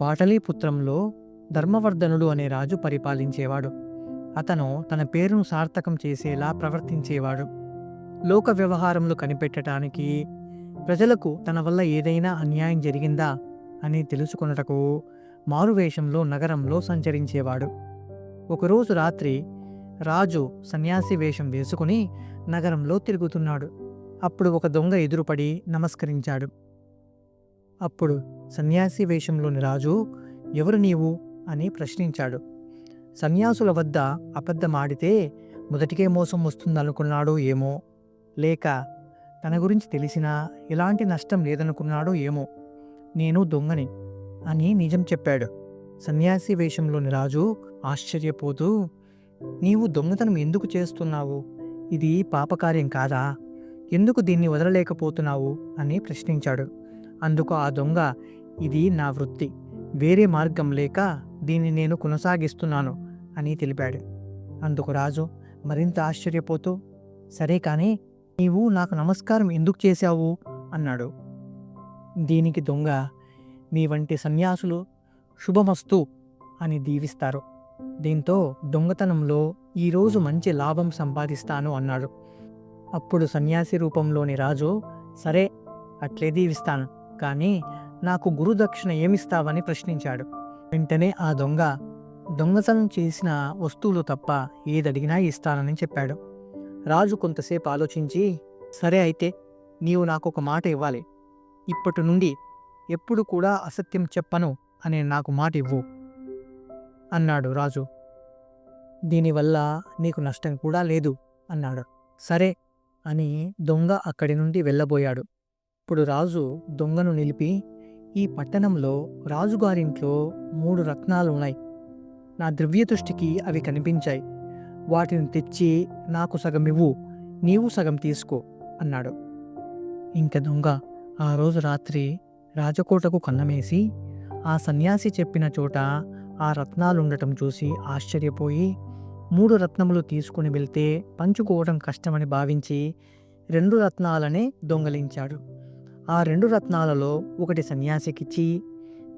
పాటలీపుత్రంలో ధర్మవర్ధనుడు అనే రాజు పరిపాలించేవాడు. అతను తన పేరును సార్థకం చేసేలా ప్రవర్తించేవాడు. లోక వ్యవహారంలో కనిపెట్టడానికి ప్రజలకు తన వల్ల ఏదైనా అన్యాయం జరిగిందా అని తెలుసుకొనుటకు మారువేషంలో నగరంలో సంచరించేవాడు. ఒకరోజు రాత్రి రాజు సన్యాసి వేషం వేసుకుని నగరంలో తిరుగుతున్నాడు. అప్పుడు ఒక దొంగ ఎదురుపడి నమస్కరించాడు. అప్పుడు సన్యాసి వేషంలోని రాజు ఎవరు నీవు? అని ప్రశ్నించాడు. సన్యాసుల వద్ద అబద్ధమాడితే మొదటికే మోసం వస్తుందనుకున్నాడో ఏమో? లేక తన గురించి తెలిసినా ఎలాంటి నష్టం లేదనుకున్నాడో ఏమో? నేను దొంగని అని నిజం చెప్పాడు. సన్యాసి వేషంలోని రాజు ఆశ్చర్యపోతూ నీవు దొంగతనం ఎందుకు చేస్తున్నావు? ఇది పాపకార్యం కాదా? ఎందుకు దీన్ని వదలలేకపోతున్నావు? అని ప్రశ్నించాడు. అందుకు ఆ దొంగ ఇది నా వృత్తి. వేరే మార్గం లేక దీన్ని నేను కొనసాగిస్తున్నాను అని తెలిపాడు. అందుకు రాజు మరింత ఆశ్చర్యపోతూ సరే కానీ నీవు నాకు నమస్కారం ఎందుకు చేశావు? అన్నాడు. దీనికి దొంగ మీ వంటి సన్యాసులు శుభమస్తు అని దీవిస్తారు. దీంతో దొంగతనంలో ఈరోజు మంచి లాభం సంపాదిస్తాను అన్నాడు. అప్పుడు సన్యాసి రూపంలోని రాజు సరే అట్లే దీవిస్తాను. కానీ నాకు గురుదక్షిణ ఏమిస్తావని ప్రశ్నించాడు. వెంటనే ఆ దొంగ దొంగతనం చేసిన వస్తువులు తప్ప ఏదడిగినా ఇస్తానని చెప్పాడు. రాజు కొంతసేపు ఆలోచించి సరే అయితే నీవు నాకు ఒక మాట ఇవ్వాలి. ఇప్పటి నుండి ఎప్పుడు కూడా అసత్యం చెప్పను అనే నాకు మాట ఇవ్వు అన్నాడు రాజు. దీనివల్ల నీకు నష్టం కూడా లేదు అన్నాడు. సరే అని దొంగ అక్కడి నుండి వెళ్ళబోయాడు. ఇప్పుడు రాజు దొంగను నిలిపి ఈ పట్టణంలో రాజుగారింట్లో మూడు రత్నాలు ఉన్నాయి నా ద్రవ్య దృష్టికి అవి కనిపించాయి. వాటిని తెచ్చి నాకు సగం ఇవ్వు నీవు సగం తీసుకో అన్నాడు. ఇంక దొంగ ఆ రోజు రాత్రి రాజకోటకు కన్నమేసి ఆ సన్యాసి చెప్పిన చోట ఆ రత్నాలుండటం చూసి ఆశ్చర్యపోయి మూడు రత్నములు తీసుకుని వెళ్తే పంచుకోవడం కష్టమని భావించి రెండు రత్నాలనే దొంగలించాడు. ఆ రెండు రత్నాలలో ఒకటి సన్యాసికిచ్చి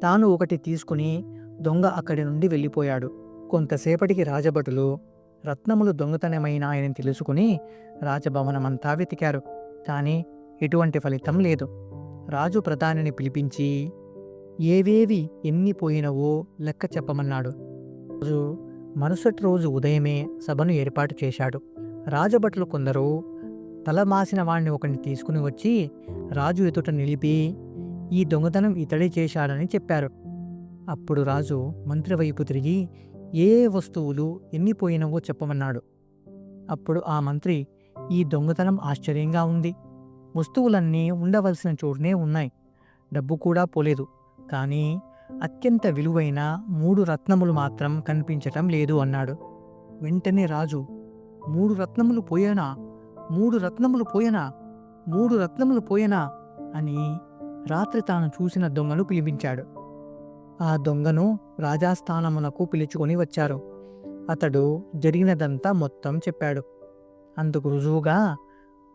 తాను ఒకటి తీసుకుని దొంగ అక్కడి నుండి వెళ్ళిపోయాడు. కొంతసేపటికి రాజభటులు రత్నములు దొంగతనమైనాయని తెలుసుకుని రాజభవనమంతా వెతికారు. కానీ ఎటువంటి ఫలితం లేదు. రాజు ప్రధానిని పిలిపించి ఏవేవి ఎన్ని పోయినవో లెక్క చెప్పమన్నాడు. రోజు మరుసటి రోజు ఉదయమే సభను ఏర్పాటు చేశాడు. రాజభటులు కొందరు తల మాసిన వాణ్ణి ఒకరిని తీసుకుని వచ్చి రాజు ఎదుట నిలిపి ఈ దొంగతనం ఇతడే చేశాడని చెప్పారు. అప్పుడు రాజు మంత్రి వైపు తిరిగి ఏ ఏ వస్తువులు ఎన్ని పోయినవో చెప్పమన్నాడు. అప్పుడు ఆ మంత్రి ఈ దొంగతనం ఆశ్చర్యంగా ఉంది. వస్తువులన్నీ ఉండవలసిన చోటునే ఉన్నాయి. డబ్బు కూడా పోలేదు. కానీ అత్యంత విలువైన మూడు రత్నములు మాత్రం కనిపించటం లేదు అన్నాడు. వెంటనే రాజు మూడు రత్నములు పోయేనా? మూడు రత్నములు పోయనా? మూడు రత్నములు పోయనా? అని రాత్రి తాను చూసిన దొంగను పిలిపించాడు. ఆ దొంగను రాజాస్థానమునకు పిలుచుకొని వచ్చారు. అతడు జరిగినదంతా మొత్తం చెప్పాడు. అందుకు రుజువుగా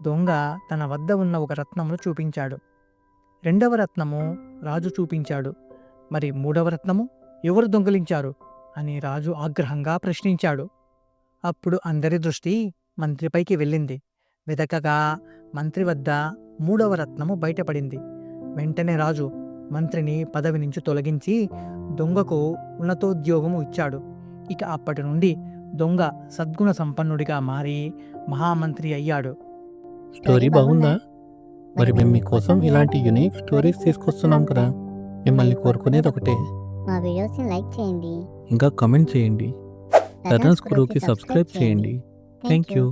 దొంగ తన వద్ద ఉన్న ఒక రత్నమును చూపించాడు. రెండవ రత్నము రాజు చూపించాడు. మరి మూడవ రత్నము ఎవరు దొంగలించారు? అని రాజు ఆగ్రహంగా ప్రశ్నించాడు. అప్పుడు అందరి దృష్టి మంత్రిపైకి వెళ్ళింది. వెదకగా మంత్రి వద్ద మూడవ రత్నము బయటపడింది. వెంటనే రాజు మంత్రిని పదవి నుంచి తొలగించి దొంగకు ఉన్నతోద్యోగము ఇచ్చాడు. ఇక అప్పటి నుండి దొంగ సద్గుణ సంపన్నుడిగా మారి మహామంత్రి అయ్యాడు. స్టోరీ బాగుందా? మరి మేము మీకోసం ఇలాంటి యునిక్ స్టోరీస్ తీసుకొస్తున్నాం కదా. మిమ్మల్ని కోరుకునేది ఒకటే. మా వీడియోస్ని లైక్ చేయండి. ఇంకా కమెంట్ చేయండి. టర్నర్స్ గురువుకి సబ్స్క్రైబ్ చేయండి. Thank you